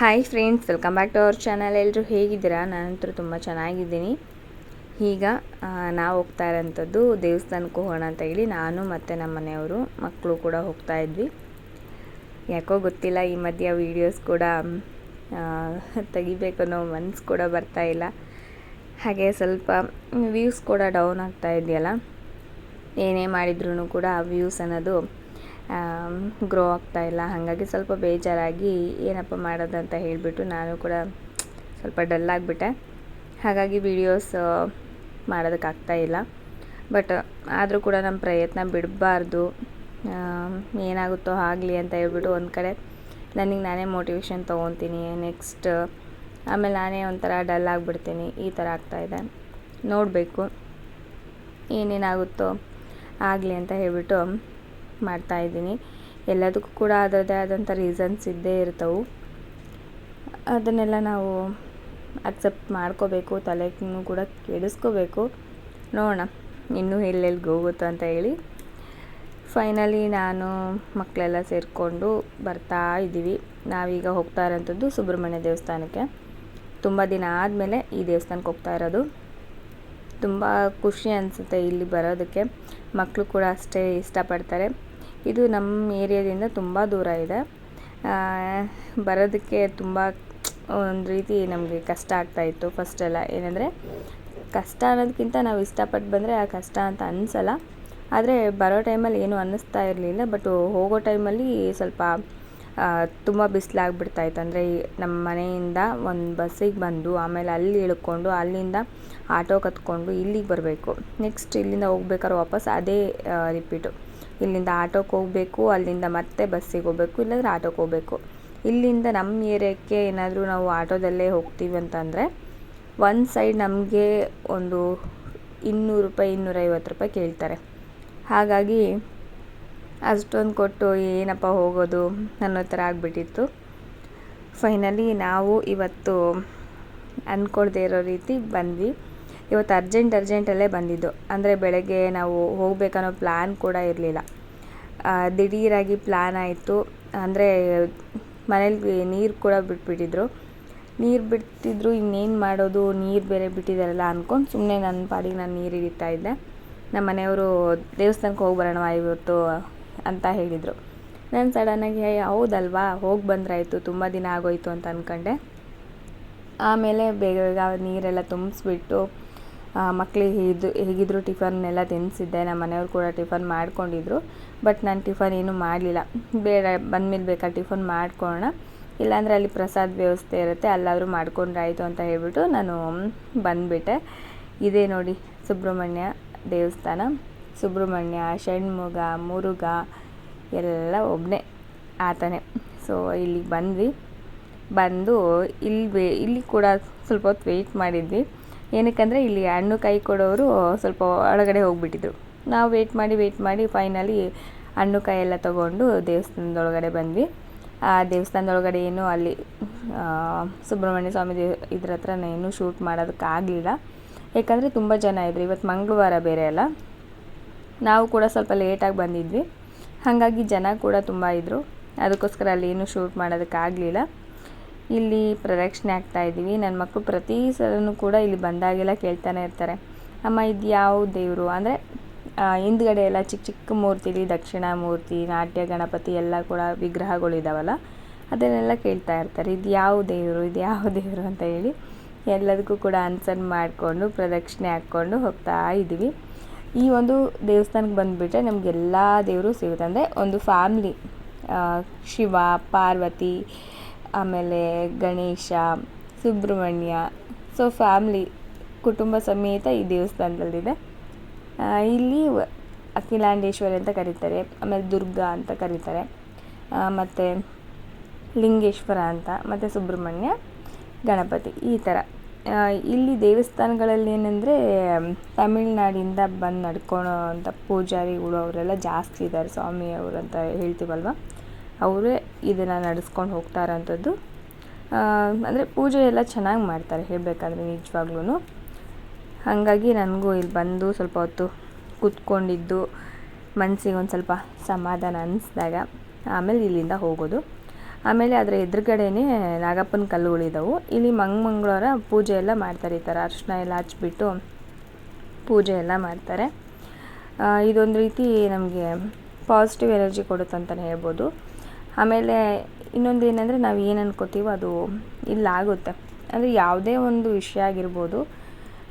Hi friends welcome back to our channel ಎಲ್ಲರೂ ಹೇಗಿದ್ದೀರಾ? ನಾನಂತೂ ತುಂಬ ಚೆನ್ನಾಗಿದ್ದೀನಿ. ಈಗ ನಾವು ಹೋಗ್ತಾ ಇರೋಂಥದ್ದು ದೇವಸ್ಥಾನಕ್ಕೆ ಹೋಗೋಣ ಅಂತ ಹೇಳಿ ನಾನು ಮತ್ತು ನಮ್ಮ ಮನೆಯವರು ಮಕ್ಕಳು ಕೂಡ ಹೋಗ್ತಾ ಇದ್ವಿ. ಯಾಕೋ ಗೊತ್ತಿಲ್ಲ, ಈ ಮಧ್ಯ ವೀಡಿಯೋಸ್ ಕೂಡ ತೆಗಿಬೇಕು ಅನ್ನೋ ಮನ್ಸು ಕೂಡ ಬರ್ತಾ ಇಲ್ಲ. ಹಾಗೆ ಸ್ವಲ್ಪ ವ್ಯೂಸ್ ಕೂಡ ಡೌನ್ ಆಗ್ತಾ ಇದೆಯಲ್ಲ? ಏನೇ ಮಾಡಿದ್ರೂ ಕೂಡ ವ್ಯೂಸ್ ಅನ್ನೋದು ಗ್ರೋ ಆಗ್ತಾ ಇಲ್ಲ. ಹಾಗಾಗಿ ಸ್ವಲ್ಪ ಬೇಜಾರಾಗಿ ಏನಪ್ಪ ಮಾಡೋದಂತ ಹೇಳಿಬಿಟ್ಟು ನಾನು ಕೂಡ ಸ್ವಲ್ಪ ಡಲ್ ಆಗಿಬಿಟ್ಟೆ. ಹಾಗಾಗಿ ವೀಡಿಯೋಸ್ ಮಾಡೋದಕ್ಕಾಗ್ತಾ ಇಲ್ಲ. ಬಟ್ ಆದರೂ ಕೂಡ ನಮ್ಮ ಪ್ರಯತ್ನ ಬಿಡಬಾರ್ದು. ಏನಾಗುತ್ತೋ ಆಗಲಿ ಅಂತ ಹೇಳ್ಬಿಟ್ಟು ಒಂದು ಕಡೆ ನನಗೆ ನಾನೇ ಮೋಟಿವೇಶನ್ ತೊಗೊತೀನಿ. ನೆಕ್ಸ್ಟ್ ಆಮೇಲೆ ನಾನೇ ಒಂಥರ ಡಲ್ ಆಗಿಬಿಡ್ತೀನಿ. ಈ ಥರ ಆಗ್ತಾಯಿದೆ ನೋಡಬೇಕು. ಏನೇನಾಗುತ್ತೋ ಆಗಲಿ ಅಂತ ಹೇಳ್ಬಿಟ್ಟು ಮಾಡ್ತಾಯಿದ್ದೀನಿ ಎಲ್ಲದಕ್ಕೂ ಕೂಡ ಅದರದ್ದೇ ಆದಂಥ ರೀಸನ್ಸ್ ಇದ್ದೇ ಇರ್ತವೆ. ಅದನ್ನೆಲ್ಲ ನಾವು ಅಕ್ಸೆಪ್ಟ್ ಮಾಡ್ಕೋಬೇಕು ತಲೆಗೂ ಕೂಡ ಕೆಡಿಸ್ಕೋಬೇಕು. ನೋಡೋಣ, ಇನ್ನೂ ಎಲ್ಲೆಲ್ಲಿಗೆ ಹೋಗುತ್ತೋ ಅಂತ ಹೇಳಿ. ಫೈನಲಿ ನಾನು ಮಕ್ಕಳೆಲ್ಲ ಸೇರಿಕೊಂಡು ಬರ್ತಾ ಇದ್ದೀವಿ. ನಾವೀಗ ಹೋಗ್ತಾ ಇರೋಂಥದ್ದು ಸುಬ್ರಹ್ಮಣ್ಯ ದೇವಸ್ಥಾನಕ್ಕೆ. ತುಂಬ ದಿನ ಆದಮೇಲೆ ಈ ದೇವಸ್ಥಾನಕ್ಕೆ ಹೋಗ್ತಾ ಇರೋದು. ತುಂಬ ಖುಷಿ ಅನಿಸುತ್ತೆ ಇಲ್ಲಿ ಬರೋದಕ್ಕೆ. ಮಕ್ಕಳು ಕೂಡ ಅಷ್ಟೇ ಇಷ್ಟಪಡ್ತಾರೆ. ಇದು ನಮ್ಮ ಏರಿಯಾದಿಂದ ತುಂಬ ದೂರ ಇದೆ. ಬರೋದಕ್ಕೆ ತುಂಬ ಒಂದು ರೀತಿ ನಮಗೆ ಕಷ್ಟ ಆಗ್ತಾಯಿತ್ತು ಫಸ್ಟೆಲ್ಲ ಏನಂದರೆ ಕಷ್ಟ ಅನ್ನೋದಕ್ಕಿಂತ ನಾವು ಇಷ್ಟಪಟ್ಟು ಬಂದರೆ ಆ ಕಷ್ಟ ಅಂತ ಅನಿಸಲ್ಲ. ಆದರೆ ಬರೋ ಟೈಮಲ್ಲಿ ಏನೂ ಅನ್ನಿಸ್ತಾ ಇರಲಿಲ್ಲ. ಬಟ್ ಹೋಗೋ ಟೈಮಲ್ಲಿ ಸ್ವಲ್ಪ ತುಂಬ ಬಿಸಿಲಾಗ್ಬಿಡ್ತಾಯಿತ್ತು ಅಂದರೆ ನಮ್ಮ ಮನೆಯಿಂದ ಒಂದು ಬಸ್ಸಿಗೆ ಬಂದು ಆಮೇಲೆ ಅಲ್ಲಿ ಇಳ್ಕೊಂಡು ಅಲ್ಲಿಂದ ಆಟೋ ಕತ್ಕೊಂಡು ಇಲ್ಲಿಗೆ ಬರಬೇಕು. ನೆಕ್ಸ್ಟ್ ಇಲ್ಲಿಂದ ಹೋಗ್ಬೇಕಾದ್ರೆ ವಾಪಸ್ ಅದೇ ರಿಪೀಟು ಇಲ್ಲಿಂದ ಆಟೋಕ್ಕೆ ಹೋಗಬೇಕು, ಅಲ್ಲಿಂದ ಮತ್ತೆ ಬಸ್ಸಿಗೆ ಹೋಗಬೇಕು, ಇಲ್ಲಾಂದ್ರೆ ಆಟೋಕ್ಕೆ ಹೋಗಬೇಕು. ಇಲ್ಲಿಂದ ನಮ್ಮ ಏರಿಯಾಕ್ಕೆ ಏನಾದರೂ ನಾವು ಆಟೋದಲ್ಲೇ ಹೋಗ್ತೀವಿ ಅಂತಂದರೆ ಒಂದು ಸೈಡ್ ನಮಗೆ ಒಂದು ಇನ್ನೂರು ರೂಪಾಯಿ, ಇನ್ನೂರೈವತ್ತು ರೂಪಾಯಿ ಕೇಳ್ತಾರೆ. ಹಾಗಾಗಿ ಅಷ್ಟೊಂದು ಕೊಟ್ಟು ಏನಪ್ಪ ಹೋಗೋದು ಅನ್ನೋ ಥರ ಆಗಿಬಿಟ್ಟಿತ್ತು. ಫೈನಲಿ ನಾವು ಇವತ್ತು ಅಂದ್ಕೊಳ್ದೇ ಇರೋ ರೀತಿ ಬಂದ್ವಿ. ಇವತ್ತು ಅರ್ಜೆಂಟ್ ಅರ್ಜೆಂಟಲ್ಲೇ ಬಂದಿದ್ದು. ಅಂದರೆ ಬೆಳಗ್ಗೆ ನಾವು ಹೋಗಬೇಕನ್ನೋ ಪ್ಲ್ಯಾನ್ ಕೂಡ ಇರಲಿಲ್ಲ. ದಿಢೀರಾಗಿ ಪ್ಲ್ಯಾನ್ ಆಯಿತು. ಅಂದರೆ ಮನೇಲಿ ನೀರು ಕೂಡ ಬಿಟ್ಬಿಟ್ಟಿದ್ರು. ನೀರು ಬಿಡ್ತಿದ್ರು, ಇನ್ನೇನು ಮಾಡೋದು? ನೀರು ಬೇರೆ ಬಿಟ್ಟಿದ್ದಾರಲ್ಲ ಅಂದ್ಕೊಂಡು ಸುಮ್ಮನೆ ನನ್ನ ಪಾಡಿಗೆ ನಾನು ನೀರು ಹಿಡಿತಾ ಇದ್ದೆ. ನಮ್ಮ ಮನೆಯವರು, ದೇವಸ್ಥಾನಕ್ಕೆ ಹೋಗಿ ಬರೋಣ ಇವತ್ತು ಅಂತ ಹೇಳಿದರು. ನಾನು ಸಡನ್ನಾಗಿ ಹೌದಲ್ವಾ? ಹೋಗಿ ಬಂದ್ರಾಯಿತು, ತುಂಬ ದಿನ ಆಗೋಯ್ತು ಅಂತ ಅಂದ್ಕೊಂಡೆ ಆಮೇಲೆ ಬೇಗ ಬೇಗ ನೀರೆಲ್ಲ ತುಂಬಿಸ್ಬಿಟ್ಟು ಮಕ್ಕಳಿಗೆ ಇದು ಹೇಗಿದ್ರು ಟಿಫನ್ನೆಲ್ಲ ತಿನ್ನಿಸಿದ್ದೆ ನಮ್ಮ ಮನೆಯವ್ರು ಕೂಡ ಟಿಫನ್ ಮಾಡ್ಕೊಂಡಿದ್ರು, ಬಟ್ ನಾನು ಟಿಫನ್ ಏನೂ ಮಾಡಲಿಲ್ಲ. ಬೇಡ, ಬಂದಮೇಲೆ ಬೇಕಾ ಟಿಫನ್ ಮಾಡ್ಕೊಳ್ಳೋಣ. ಇಲ್ಲಾಂದರೆ ಅಲ್ಲಿ ಪ್ರಸಾದ ವ್ಯವಸ್ಥೆ ಇರುತ್ತೆ, ಅಲ್ಲಾದರೂ ಮಾಡ್ಕೊಂಡ್ರೆ ಆಯಿತು ಅಂತ ಹೇಳ್ಬಿಟ್ಟು ನಾನು ಬಂದುಬಿಟ್ಟೆ. ಇದೇ ನೋಡಿ ಸುಬ್ರಹ್ಮಣ್ಯ ದೇವಸ್ಥಾನ. ಸುಬ್ರಹ್ಮಣ್ಯ, ಷಣ್ಮುಗ ಮುರುಘ ಎಲ್ಲ ಒಬ್ಬನೇ ಆತನೇ. ಸೊ ಇಲ್ಲಿಗೆ ಬಂದ್ವಿ. ಬಂದು ಇಲ್ಲಿ ಇಲ್ಲಿ ಕೂಡ ಸ್ವಲ್ಪ ಹೊತ್ತು ವೆಯ್ಟ್ ಮಾಡಿದ್ವಿ. ಏನಕ್ಕಂದರೆ ಇಲ್ಲಿ ಹಣ್ಣು ಕೈ ಕೊಡೋರು ಸ್ವಲ್ಪ ಒಳಗಡೆ ಹೋಗಿಬಿಟ್ಟಿದ್ರು. ನಾವು ವೆಯ್ಟ್ ಮಾಡಿ ವೆಯ್ಟ್ ಮಾಡಿ ಫೈನಲಿ ಹಣ್ಣು ಕಾಯಿ ಎಲ್ಲ ತೊಗೊಂಡು ದೇವಸ್ಥಾನದೊಳಗಡೆ ಬಂದ್ವಿ. ಆ ದೇವಸ್ಥಾನದೊಳಗಡೆ ಏನು ಅಲ್ಲಿ ಸುಬ್ರಹ್ಮಣ್ಯ ಸ್ವಾಮಿ ದೇವ್ ಇದ್ರ ಹತ್ರ ಏನು ಶೂಟ್ ಮಾಡೋದಕ್ಕಾಗಲಿಲ್ಲ ಯಾಕಂದರೆ ತುಂಬ ಜನ ಇದ್ರು. ಇವತ್ತು ಮಂಗಳವಾರ ಬೇರೆ ಅಲ್ಲ. ನಾವು ಕೂಡ ಸ್ವಲ್ಪ ಲೇಟಾಗಿ ಬಂದಿದ್ವಿ. ಹಾಗಾಗಿ ಜನ ಕೂಡ ತುಂಬ ಇದ್ದರು ಅದಕ್ಕೋಸ್ಕರ ಅಲ್ಲಿ ಏನು ಶೂಟ್ ಮಾಡೋದಕ್ಕಾಗಲಿಲ್ಲ ಇಲ್ಲಿ ಪ್ರದಕ್ಷಿಣೆ ಆಗ್ತಾ ಇದ್ದೀವಿ. ನನ್ನ ಮಕ್ಕಳು ಪ್ರತಿ ಸಲನೂ ಕೂಡ ಇಲ್ಲಿ ಬಂದಾಗೆಲ್ಲ ಕೇಳ್ತಾನೆ ಇರ್ತಾರೆ. ಅಮ್ಮ, ಇದು ಯಾವ ದೇವರು? ಅಂದರೆ ಹಿಂದ್ಗಡೆ ಎಲ್ಲ ಚಿಕ್ಕ ಚಿಕ್ಕ ಮೂರ್ತಿಲಿ ದಕ್ಷಿಣಾಮೂರ್ತಿ ನಾಟ್ಯ, ಗಣಪತಿ ಎಲ್ಲ ಕೂಡ ವಿಗ್ರಹಗಳು ಇದ್ದಾವಲ್ಲ ಅದನ್ನೆಲ್ಲ ಕೇಳ್ತಾ ಇರ್ತಾರೆ. ಇದು ಯಾವ ದೇವರು? ಇದು ಯಾವ ದೇವರು ಅಂತ ಹೇಳಿ ಎಲ್ಲದಕ್ಕೂ ಕೂಡ ಆನ್ಸರ್ ಮಾಡಿಕೊಂಡು, ಪ್ರದಕ್ಷಿಣೆ ಹಾಕ್ಕೊಂಡು ಹೋಗ್ತಾ ಇದ್ದೀವಿ. ಈ ಒಂದು ದೇವಸ್ಥಾನಕ್ಕೆ ಬಂದುಬಿಟ್ರೆ ನಮಗೆಲ್ಲ ದೇವರು ಸಿಗುತ್ತೆ. ಅಂದರೆ, ಒಂದು ಫ್ಯಾಮ್ಲಿ ಶಿವ, ಪಾರ್ವತಿ ಆಮೇಲೆ ಗಣೇಶ, ಸುಬ್ರಹ್ಮಣ್ಯ ಸೊ ಫ್ಯಾಮ್ಲಿ ಕುಟುಂಬ ಸಮೇತ ಈ ದೇವಸ್ಥಾನದಲ್ಲಿದೆ. ಇಲ್ಲಿ ಅಖಿಲಾಂಡೇಶ್ವರಿ ಅಂತ ಕರೀತಾರೆ, ಆಮೇಲೆ ದುರ್ಗಾ ಅಂತ ಕರೀತಾರೆ ಮತ್ತು ಲಿಂಗೇಶ್ವರ ಅಂತ, ಮತ್ತು ಸುಬ್ರಹ್ಮಣ್ಯ, ಗಣಪತಿ ಈ ಥರ. ಇಲ್ಲಿ ದೇವಸ್ಥಾನಗಳಲ್ಲಿ ಏನಂದರೆ, ತಮಿಳ್ನಾಡಿಂದ ಬಂದು ನಡ್ಕೊಳೋ ಅಂಥ ಪೂಜಾರಿಗಳು ಅವರೆಲ್ಲ ಜಾಸ್ತಿ ಇದ್ದಾರೆ, ಸ್ವಾಮಿ ಅವರು ಅಂತ ಹೇಳ್ತೀವಲ್ವ? ಅವರೇ ಇದನ್ನು ನಡೆಸ್ಕೊಂಡು ಹೋಗ್ತಾ ಇರೋಂಥದ್ದು ಅಂದರೆ ಪೂಜೆ ಎಲ್ಲ ಚೆನ್ನಾಗಿ ಮಾಡ್ತಾರೆ ಹೇಳಬೇಕಾದ್ರೆ ನಿಜವಾಗ್ಲೂ ಹಾಗಾಗಿ ನನಗೂ ಇಲ್ಲಿ ಬಂದು ಸ್ವಲ್ಪ ಹೊತ್ತು ಕೂತ್ಕೊಂಡಿದ್ದು ಮನಸ್ಸಿಗೆ ಒಂದು ಸ್ವಲ್ಪ ಸಮಾಧಾನ ಅನ್ನಿಸಿದಾಗ ಆಮೇಲೆ ಇಲ್ಲಿಂದ ಹೋಗೋದು. ಆಮೇಲೆ ಅದರ ಎದುರುಗಡೆನೇ ನಾಗಪ್ಪನ ಕಲ್ಲುಗಳಿದಾವು ಇಲ್ಲಿ ಮಂಗ್ ಮಂಗಳವಾರ ಪೂಜೆ ಎಲ್ಲ ಮಾಡ್ತಾರೆ ಈ ಥರ. ಅರ್ಶಿನ ಎಲ್ಲ ಹಚ್ಬಿಟ್ಟು ಪೂಜೆ ಎಲ್ಲ ಮಾಡ್ತಾರೆ. ಇದೊಂದು ರೀತಿ ನಮಗೆ ಪಾಸಿಟಿವ್ ಎನರ್ಜಿ ಕೊಡುತ್ತೆ ಅಂತಲೇ ಹೇಳ್ಬೋದು. ಆಮೇಲೆ ಇನ್ನೊಂದು ಏನಂದರೆ ನಾವು ಏನು ಅನ್ಕೋತೀವೋ ಅದು ಇಲ್ಲಾಗುತ್ತೆ. ಅಂದರೆ ಯಾವುದೇ ಒಂದು ವಿಷಯ ಆಗಿರ್ಬೋದು,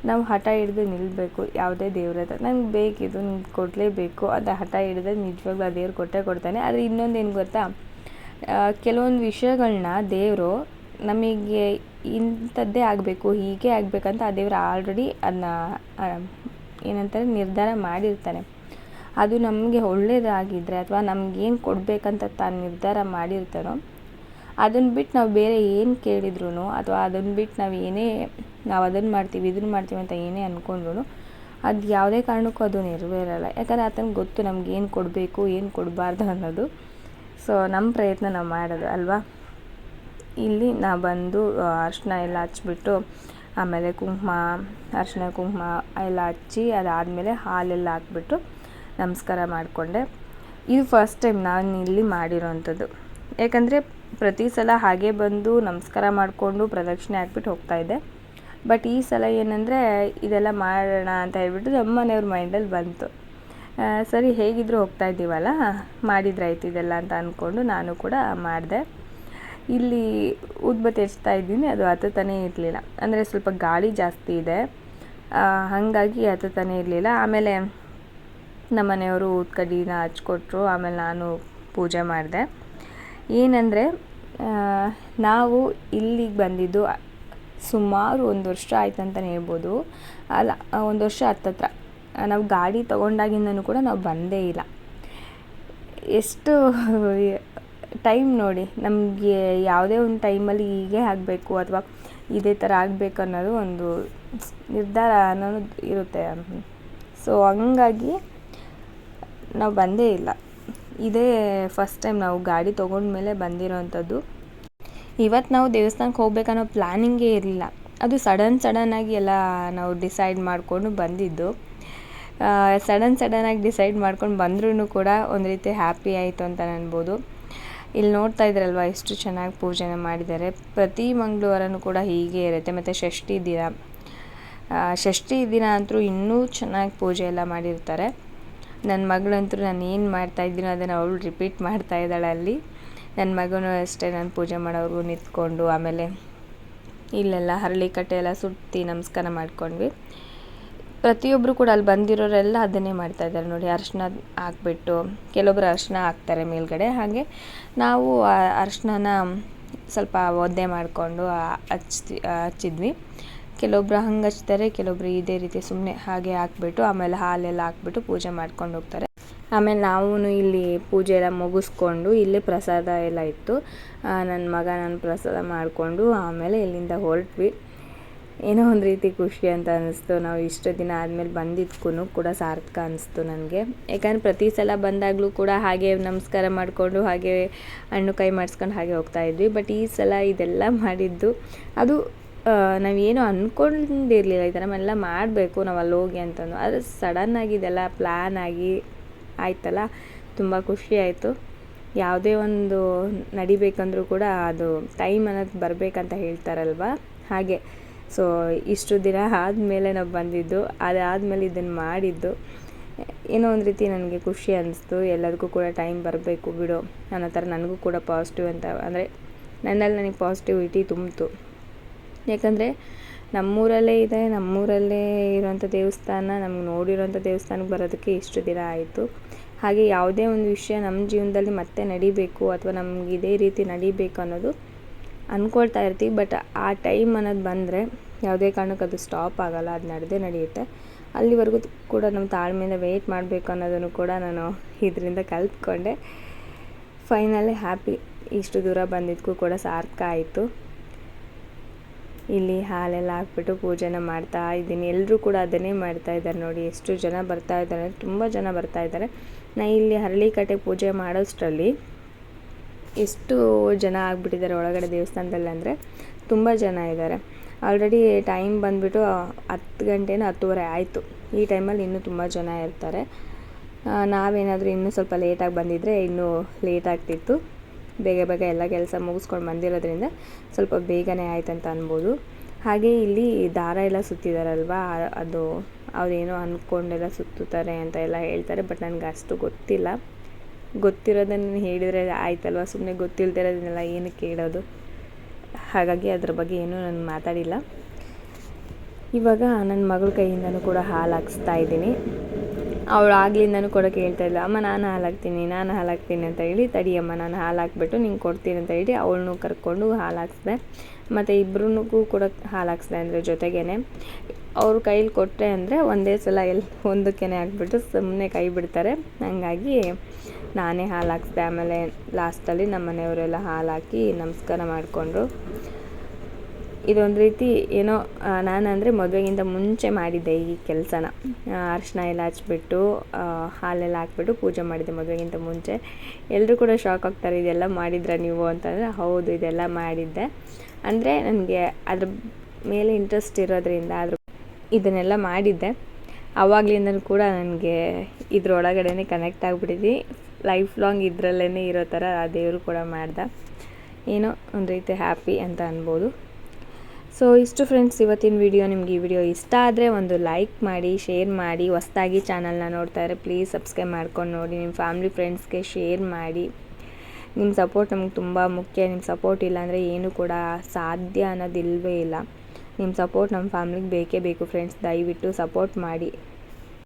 ನಾವು ಹಠ ಹಿಡ್ದು ನಿಲ್ಲಬೇಕು ಯಾವುದೇ ದೇವ್ರ ಹತ್ರ. ನಂಗೆ ಬೇಕಿದು ನಿಮ್ಗೆ ಕೊಡಲೇಬೇಕು. ಅದು ಹಠ ಹಿಡಿದ್ರೆ ನಿಜವಾಗ್ಲೂ ಆ ದೇವ್ರು ಕೊಟ್ಟೇ ಕೊಡ್ತಾನೆ. ಆದರೆ ಇನ್ನೊಂದು ಏನು ಗೊತ್ತಾ? ಕೆಲವೊಂದು ವಿಷಯಗಳನ್ನ ದೇವರು ನಮಗೆ ಇಂಥದ್ದೇ ಆಗಬೇಕು, ಹೀಗೆ ಆಗಬೇಕಂತ ಆ ದೇವ್ರು ಆಲ್ರೆಡಿ ಅದನ್ನ ಏನಂತಾರೆ, ನಿರ್ಧಾರ ಮಾಡಿರ್ತಾನೆ. ಅದು ನಮಗೆ ಒಳ್ಳೆಯದಾಗಿದ್ರೆ ಅಥವಾ ನಮಗೇನು ಕೊಡಬೇಕಂತ ತಾನು ನಿರ್ಧಾರ ಮಾಡಿರ್ತಾನೋ ಅದನ್ನು ಬಿಟ್ಟು ನಾವು ಬೇರೆ ಏನು ಕೇಳಿದ್ರು ಅಥವಾ ಅದನ್ನು ಬಿಟ್ಟು ನಾವು ಏನೇ, ನಾವು ಅದನ್ನು ಮಾಡ್ತೀವಿ ಇದನ್ನು ಮಾಡ್ತೀವಿ ಅಂತ ಏನೇ ಅಂದ್ಕೊಂಡ್ರು ಅದು ಯಾವುದೇ ಕಾರಣಕ್ಕೂ ಅದು ನೆರವೇರಲ್ಲ. ಯಾಕಂದರೆ ಆತನಿಗೆ ಗೊತ್ತು ನಮ್ಗೆ ಏನು ಕೊಡಬೇಕು, ಏನು ಕೊಡಬಾರ್ದು ಅನ್ನೋದು. ಸೊ ನಮ್ಮ ಪ್ರಯತ್ನ ನಾವು ಮಾಡೋದು, ಅಲ್ವಾ? ಇಲ್ಲಿ ನಾ ಬಂದು ಅರ್ಶಿನ ಎಲ್ಲ ಹಚ್ಬಿಟ್ಟು, ಆಮೇಲೆ ಕುಂಕುಮ, ಅರ್ಶಿನ ಕುಂಕುಮ ಎಲ್ಲ ಹಚ್ಚಿ ಅದಾದಮೇಲೆ ಹಾಲೆಲ್ಲ ಹಾಕ್ಬಿಟ್ಟು ನಮಸ್ಕಾರ ಮಾಡಿಕೊಂಡೆ. ಇದು ಫಸ್ಟ್ ಟೈಮ್ ನಾನು ಇಲ್ಲಿ ಮಾಡಿರೋವಂಥದ್ದು ಯಾಕಂದರೆ ಪ್ರತಿ ಸಲ ಹಾಗೆ ಬಂದು ನಮಸ್ಕಾರ ಮಾಡಿಕೊಂಡು ಪ್ರದಕ್ಷಿಣೆ ಹಾಕ್ಬಿಟ್ಟು ಹೋಗ್ತಾಯಿದ್ದೆ ಬಟ್ ಈ ಸಲ ಏನಂದರೆ ಇದೆಲ್ಲ ಮಾಡೋಣ ಅಂತ ಹೇಳ್ಬಿಟ್ಟು ನಮ್ಮ ಮನೆಯವ್ರ ಮೈಂಡಲ್ಲಿ ಬಂತು. ಸರಿ ಹೇಗಿದ್ದರೂ ಹೋಗ್ತಾ ಇದ್ದೀವಲ್ಲ? ಮಾಡಿದ್ರಾಯ್ತು ಇದೆಲ್ಲ ಅಂತ ಅಂದ್ಕೊಂಡು ನಾನು ಕೂಡ ಮಾಡಿದೆ. ಇಲ್ಲಿ ಉದ್ಬತ್ತಿ ಹಚ್ತಾ ಇದ್ದೀನಿ, ಅದು ಹತ್ತತಾನೇ ಇರಲಿಲ್ಲ. ಅಂದರೆ ಸ್ವಲ್ಪ ಗಾಳಿ ಜಾಸ್ತಿ ಇದೆ. ಹಾಗಾಗಿ ಹತ್ತತಾನೇ ಇರಲಿಲ್ಲ. ಆಮೇಲೆ ನಮ್ಮ ಮನೆಯವರು ಊದ್ಕಡ್ಡಿನ ಹಚ್ಕೊಟ್ರು, ಆಮೇಲೆ ನಾನು ಪೂಜೆ ಮಾಡಿದೆ. ಏನಂದರೆ ನಾವು ಇಲ್ಲಿಗೆ ಬಂದಿದ್ದು ಸುಮಾರು ಒಂದು ವರ್ಷ ಆಯ್ತು ಅಂತಲೇ ಹೇಳ್ಬೋದು. ಅಲ್ಲ ಒಂದು ವರ್ಷ ಹತ್ತತ್ರ. ನಾವು ಗಾಡಿ ತೊಗೊಂಡಾಗಿಂದನೂ ಕೂಡ ನಾವು ಬಂದೇ ಇಲ್ಲ. ಎಷ್ಟು ಟೈಮ್ ನೋಡಿ, ನಮಗೆ ಯಾವುದೇ ಒಂದು ಟೈಮಲ್ಲಿ ಹೀಗೆ ಆಗಬೇಕು ಅಥವಾ ಇದೇ ಥರ ಆಗಬೇಕು ಅನ್ನೋದು ಒಂದು ನಿರ್ಧಾರ ಅನ್ನೋದು ಇರುತ್ತೆ. ಸೊ ಹಂಗಾಗಿ ನಾವು ಬಂದೇ ಇಲ್ಲ. ಇದೇ ಫಸ್ಟ್ ಟೈಮ್ ನಾವು ಗಾಡಿ ತೊಗೊಂಡ್ಮೇಲೆ ಬಂದಿರೋವಂಥದ್ದು ಇವತ್ತು ನಾವು ದೇವಸ್ಥಾನಕ್ಕೆ ಹೋಗ್ಬೇಕನ್ನೋ ಪ್ಲ್ಯಾನಿಂಗೇ ಇರಲಿಲ್ಲ. ಅದು ಸಡನ್ ಸಡನ್ನಾಗಿ ಎಲ್ಲ ನಾವು ಡಿಸೈಡ್ ಮಾಡಿಕೊಂಡು ಬಂದಿದ್ದು. ಸಡನ್ ಸಡನ್ನಾಗಿ ಡಿಸೈಡ್ ಮಾಡ್ಕೊಂಡು ಬಂದ್ರೂ ಕೂಡ ಒಂದು ರೀತಿ ಹ್ಯಾಪಿ ಆಯಿತು ಅಂತ ಅನ್ಬೋದು. ಇಲ್ಲಿ ನೋಡ್ತಾ ಇದ್ರಲ್ವ ಎಷ್ಟು ಚೆನ್ನಾಗಿ ಪೂಜೆನ ಮಾಡಿದ್ದಾರೆ. ಪ್ರತಿ ಮಂಗಳವಾರನೂ ಕೂಡ ಹೀಗೆ ಇರುತ್ತೆ. ಮತ್ತು ಷಷ್ಠಿ ದಿನ. ಷಷ್ಠಿ ದಿನ ಅಂತೂ ಇನ್ನೂ ಚೆನ್ನಾಗಿ ಪೂಜೆ ಎಲ್ಲ ಮಾಡಿರ್ತಾರೆ. ನನ್ನ ಮಗಳಂತೂ ನಾನು ಏನು ಮಾಡ್ತಾ ಇದ್ದೀನೋ ಅದನ್ನು ಅವಳು ರಿಪೀಟ್ ಮಾಡ್ತಾ ಇದ್ದಾಳೆ ಅಲ್ಲಿ. ನನ್ನ ಮಗನೂ ಅಷ್ಟೇ, ನಾನು ಪೂಜೆ ಮಾಡೋವ್ರಿಗೂ ನಿಂತ್ಕೊಂಡು ಆಮೇಲೆ ಇಲ್ಲೆಲ್ಲ ಹರಳಿ ಕಟ್ಟೆ ಎಲ್ಲ ಸುತ್ತಿ ನಮಸ್ಕಾರ ಮಾಡ್ಕೊಂಡ್ವಿ. ಪ್ರತಿಯೊಬ್ಬರು ಕೂಡ ಅಲ್ಲಿ ಬಂದಿರೋರೆಲ್ಲ ಅದನ್ನೇ ಮಾಡ್ತಾ ಇದ್ದಾರೆ ನೋಡಿ, ಅರಿಶಿನ ಹಾಕ್ಬಿಟ್ಟು ಕೆಲವೊಬ್ಬರು ಅರಿಶಿನ ಹಾಕ್ತಾರೆ ಮೇಲ್ಗಡೆ. ಹಾಗೆ ನಾವು ಅರ್ಶಿನ ಸ್ವಲ್ಪ ಒದ್ದೆ ಮಾಡಿಕೊಂಡು ಹಚ್ತಿ ಹಚ್ಚಿದ್ವಿ. ಕೆಲವೊಬ್ರು ಹಂಗೆ ಹಚ್ತಾರೆ ಕೆಲವೊಬ್ರು ಇದೇ ರೀತಿ ಸುಮ್ಮನೆ ಹಾಗೆ ಹಾಕ್ಬಿಟ್ಟು, ಆಮೇಲೆ ಹಾಲೆಲ್ಲ ಹಾಕ್ಬಿಟ್ಟು ಪೂಜೆ ಮಾಡ್ಕೊಂಡು ಹೋಗ್ತಾರೆ. ಆಮೇಲೆ ನಾವು ಇಲ್ಲಿ ಪೂಜೆ ಎಲ್ಲ ಮುಗಿಸ್ಕೊಂಡು ಇಲ್ಲಿ ಪ್ರಸಾದ ಎಲ್ಲ ಇತ್ತು. ನನ್ನ ಮಗ ನಾನು ಪ್ರಸಾದ ಮಾಡಿಕೊಂಡು ಆಮೇಲೆ ಇಲ್ಲಿಂದ ಹೊರಟ್ವಿ. ಏನೋ ಒಂದು ರೀತಿ ಖುಷಿ ಅಂತ ಅನ್ನಿಸ್ತು ನಾವು ಇಷ್ಟು ದಿನ ಆದಮೇಲೆ ಬಂದಿದ್ಕೂ ಕೂಡ ಸಾರ್ಥಕ ಅನ್ನಿಸ್ತು ನನಗೆ. ಯಾಕಂದ್ರೆ ಪ್ರತಿ ಸಲ ಬಂದಾಗಲೂ ಕೂಡ ಹಾಗೆ ನಮಸ್ಕಾರ ಮಾಡಿಕೊಂಡು, ಹಾಗೆ ಹಣ್ಣು ಕೈ ಮಾಡಿಸ್ಕೊಂಡು ಹಾಗೆ ಹೋಗ್ತಾ ಇದ್ವಿ. ಬಟ್ ಈ ಸಲ ಇದೆಲ್ಲ ಮಾಡಿದ್ದು ಅದು ನಾವೇನು ಅಂದ್ಕೊಂಡಿರಲಿಲ್ಲ ಈ ಥರ ಎಲ್ಲ ಮಾಡಬೇಕು ನಾವು ಅಲ್ಲಿ ಹೋಗಿ ಅಂತಂದು. ಆದರೆ ಸಡನ್ನಾಗಿ ಇದೆಲ್ಲ ಪ್ಲ್ಯಾನ್ ಆಗಿ ಆಯ್ತಲ್ಲ, ತುಂಬ ಖುಷಿ ಆಯಿತು. ಯಾವುದೇ ಒಂದು ನಡಿಬೇಕಂದ್ರೂ ಕೂಡ ಅದು ಟೈಮ್ ಅನ್ನೋದು ಬರಬೇಕಂತ ಹೇಳ್ತಾರಲ್ವ? ಹಾಗೆ. ಸೊ ಇಷ್ಟು ದಿನ ಆದಮೇಲೆ ನಾವು ಬಂದಿದ್ದು ಅದಾದಮೇಲೆ ಇದನ್ನು ಮಾಡಿದ್ದು. ಏನೋ ಒಂದು ರೀತಿ ನನಗೆ ಖುಷಿ ಅನ್ನಿಸ್ತು ಎಲ್ಲದಕ್ಕೂ ಕೂಡ ಟೈಮ್ ಬರಬೇಕು ಬಿಡು. ಅನ್ನೋ ಥರ ನನಗೂ ಕೂಡ ಪಾಸಿಟಿವ್ ಅಂತ, ಅಂದರೆ ನನ್ನಲ್ಲಿ ನನಗೆ ಪಾಸಿಟಿವಿಟಿ ತುಂಬಿತು. ಯಾಕಂದರೆ ನಮ್ಮೂರಲ್ಲೇ ಇದೆ, ನಮ್ಮೂರಲ್ಲೇ ಇರೋಂಥ ದೇವಸ್ಥಾನ, ನಮ್ಗೆ ನೋಡಿರೋಂಥ ದೇವಸ್ಥಾನಕ್ಕೆ ಬರೋದಕ್ಕೆ ಇಷ್ಟು ದಿನ ಆಯಿತು. ಹಾಗೆ ಯಾವುದೇ ಒಂದು ವಿಷಯ ನಮ್ಮ ಜೀವನದಲ್ಲಿ ಮತ್ತೆ ನಡಿಬೇಕು ಅಥವಾ ನಮ್ಗೆ ಇದೇ ರೀತಿ ನಡಿಬೇಕು ಅನ್ನೋದು ಅಂದ್ಕೊಳ್ತಾ ಇರ್ತೀವಿ. ಬಟ್ ಆ ಟೈಮ್ ಅನ್ನೋದು ಬಂದರೆ ಯಾವುದೇ ಕಾರಣಕ್ಕೆ ಅದು ಸ್ಟಾಪ್ ಆಗೋಲ್ಲ, ಅದು ನಡೆದೇ ನಡೆಯುತ್ತೆ. ಅಲ್ಲಿವರೆಗೂ ಕೂಡ ನಮ್ಮ ತಾಳ್ಮೆಯಿಂದ ವೆಯ್ಟ್ ಮಾಡಬೇಕು ಅನ್ನೋದನ್ನು ಕೂಡ ನಾನು ಇದರಿಂದ ಕಲ್ತ್ಕೊಂಡೆ. ಫೈನಲಿ ಹ್ಯಾಪಿ ಇಷ್ಟು ದೂರ ಬಂದಿದ್ದಕ್ಕೂ ಕೂಡ ಸಾರ್ಥಕ ಆಯಿತು. ಇಲ್ಲಿ ಹಾಲೆಲ್ಲ ಹಾಕ್ಬಿಟ್ಟು ಪೂಜೆನ ಮಾಡ್ತಾ ಇದ್ದೀನಿ. ಎಲ್ಲರೂ ಕೂಡ ಅದನ್ನೇ ಮಾಡ್ತಾ ಇದ್ದಾರೆ ನೋಡಿ. ಎಷ್ಟು ಜನ ಬರ್ತಾ ಇದ್ದಾರೆ. ತುಂಬ ಜನ ಬರ್ತಾ ಇದ್ದಾರೆ. ನಾ ಇಲ್ಲಿ ಹರಳಿಕಟ್ಟೆ ಪೂಜೆ ಮಾಡೋಷ್ಟರಲ್ಲಿ ಎಷ್ಟು ಜನ ಆಗಿಬಿಟ್ಟಿದ್ದಾರೆ ಒಳಗಡೆ ದೇವಸ್ಥಾನದಲ್ಲಿ ಅಂದರೆ ತುಂಬ ಜನ ಇದ್ದಾರೆ. ಆಲ್ರೆಡಿ ಟೈಮ್ ಬಂದುಬಿಟ್ಟು ಹತ್ತು ಗಂಟೆನೋ ಹತ್ತುವರೆ ಆಯಿತು. ಈ ಟೈಮಲ್ಲಿ ಇನ್ನೂ ತುಂಬ ಜನ ಇರ್ತಾರೆ. ನಾವೇನಾದರೂ ಇನ್ನೂ ಸ್ವಲ್ಪ ಲೇಟಾಗಿ ಬಂದಿದ್ದರೆ ಇನ್ನೂ ಲೇಟ್ ಆಗ್ತಿತ್ತು. ಬೇಗ ಬೇಗ ಎಲ್ಲ ಕೆಲಸ ಮುಗಿಸ್ಕೊಂಡು ಬಂದಿರೋದ್ರಿಂದ ಸ್ವಲ್ಪ ಬೇಗನೆ ಆಯ್ತಂತ ಅನ್ಬೋದು. ಹಾಗೆ ಇಲ್ಲಿ ದಾರ ಎಲ್ಲ ಸುತ್ತಿದಾರಲ್ವಾ? ಅದು ಅವ್ರೇನೋ ಅಂದ್ಕೊಂಡೆಲ್ಲ ಸುತ್ತುತ್ತಾರೆ ಅಂತ ಎಲ್ಲ ಹೇಳ್ತಾರೆ, ಬಟ್ ನನಗೆ ಅಷ್ಟು ಗೊತ್ತಿಲ್ಲ. ಗೊತ್ತಿರೋದನ್ನು ಹೇಳಿದರೆ ಆಯ್ತಲ್ವ? ಸುಮ್ಮನೆ ಗೊತ್ತಿಲ್ದಿರೋದನ್ನೆಲ್ಲ ಏನಕ್ಕೆ ಕೇಳೋದು? ಹಾಗಾಗಿ ಅದ್ರ ಬಗ್ಗೆ ಏನೂ ನಾನು ಮಾತಾಡಿಲ್ಲ. ಇವಾಗ ನನ್ನ ಮಗಳ ಕೈಯಿಂದನೂ ಕೂಡ ಹಾಲು ಹಾಕ್ಸ್ತಾ ಇದ್ದೀನಿ. ಅವಳು ಆಗ್ಲಿಂದನೂ ಕೂಡ ಕೇಳ್ತಾ ಇದ್ಲು ಅಮ್ಮ, ನಾನು ಹಾಲಾಗ್ತೀನಿ ನಾನು ಹಾಲು ಹಾಕ್ತೀನಿ ಅಂತ ಹೇಳಿ ತಡಿಯಮ್ಮ ನಾನು ಹಾಲು ಹಾಕ್ಬಿಟ್ಟು ನಿಂಗೆ ಕೊಡ್ತೀನಿ ಅಂತ ಹೇಳಿ ಅವಳನ್ನು ಕರ್ಕೊಂಡು ಹಾಲು ಮತ್ತು ಇಬ್ಬರೂ ಕೂಡ ಹಾಲು ಅಂದರೆ ಜೊತೆಗೇ ಅವ್ರ ಕೈಲಿ ಕೊಟ್ಟರೆ ಅಂದರೆ ಒಂದೇ ಸಲ ಎಲ್ಲಿ ಒಂದಕ್ಕೇ ಹಾಕ್ಬಿಟ್ಟು ಸುಮ್ಮನೆ ಕೈ ಬಿಡ್ತಾರೆ. ಹಂಗಾಗಿ ನಾನೇ ಹಾಲು ಆಮೇಲೆ ಲಾಸ್ಟಲ್ಲಿ ನಮ್ಮ ಮನೆಯವರೆಲ್ಲ ಹಾಲು ಹಾಕಿ ನಮಸ್ಕಾರ ಮಾಡಿಕೊಂಡ್ರು. ಇದೊಂದು ರೀತಿ ಏನೋ ನಾನು ಅಂದರೆ ಮದುವೆಗಿಂತ ಮುಂಚೆ ಮಾಡಿದ್ದೆ ಈ ಕೆಲಸನ. ಅರಿಶಿನ ಎಲ್ಲ ಹಚ್ಬಿಟ್ಟು ಹಾಲೆಲ್ಲ ಹಾಕ್ಬಿಟ್ಟು ಪೂಜೆ ಮಾಡಿದ್ದೆ ಮದುವೆಗಿಂತ ಮುಂಚೆ. ಎಲ್ಲರೂ ಕೂಡ ಶಾಕ್ ಆಗ್ತಾರೆ, ಇದೆಲ್ಲ ಮಾಡಿದ್ರ ನೀವು? ಅಂತಂದರೆ, ಹೌದು, ಇದೆಲ್ಲ ಮಾಡಿದ್ದೆ. ಅಂದರೆ ನನಗೆ ಅದ್ರ ಮೇಲೆ ಇಂಟ್ರೆಸ್ಟ್ ಇರೋದ್ರಿಂದ ಅದ್ರ ಇದನ್ನೆಲ್ಲ ಮಾಡಿದ್ದೆ. ಆವಾಗಲಿಂದನೂ ಕೂಡ ನನಗೆ ಇದ್ರೊಳಗಡೆ ಕನೆಕ್ಟ್ ಆಗಿಬಿಟ್ಟಿದ್ವಿ. ಲೈಫ್ ಲಾಂಗ್ ಇದರಲ್ಲೇ ಇರೋ ಥರ ಆ ದೇವರು ಕೂಡ ಮಾಡ್ದೆ. ಏನೋ ಒಂದು ರೀತಿ ಹ್ಯಾಪಿ ಅಂತ ಅನ್ಬೋದು. ಸೊ ಇಷ್ಟು ಫ್ರೆಂಡ್ಸ್ ಇವತ್ತಿನ ವಿಡಿಯೋ ನಿಮಗೆ ಈ ವಿಡಿಯೋ ಇಷ್ಟ ಆದರೆ ಒಂದು ಲೈಕ್ ಮಾಡಿ ಶೇರ್ ಮಾಡಿ, ಹೊಸ್ದಾಗಿ ಚಾನಲ್ನ ನೋಡ್ತಾ ಇದ್ರೆ ಪ್ಲೀಸ್ ಸಬ್ಸ್ಕ್ರೈಬ್ ಮಾಡ್ಕೊಂಡು ನೋಡಿ. ನಿಮ್ಮ ಫ್ಯಾಮ್ಲಿ ಫ್ರೆಂಡ್ಸ್ಗೆ ಶೇರ್ ಮಾಡಿ. ನಿಮ್ಮ ಸಪೋರ್ಟ್ ನಮ್ಗೆ ತುಂಬ ಮುಖ್ಯ. ನಿಮ್ಮ ಸಪೋರ್ಟ್ ಇಲ್ಲ ಅಂದರೆ ಏನೂ ಕೂಡ ಸಾಧ್ಯ ಅನ್ನೋದಿಲ್ವೇ ಇಲ್ಲ. ನಿಮ್ಮ ಸಪೋರ್ಟ್ ನಮ್ಮ ಫ್ಯಾಮ್ಲಿಗೆ ಬೇಕೇ ಬೇಕು ಫ್ರೆಂಡ್ಸ್ ದಯವಿಟ್ಟು ಸಪೋರ್ಟ್ ಮಾಡಿ.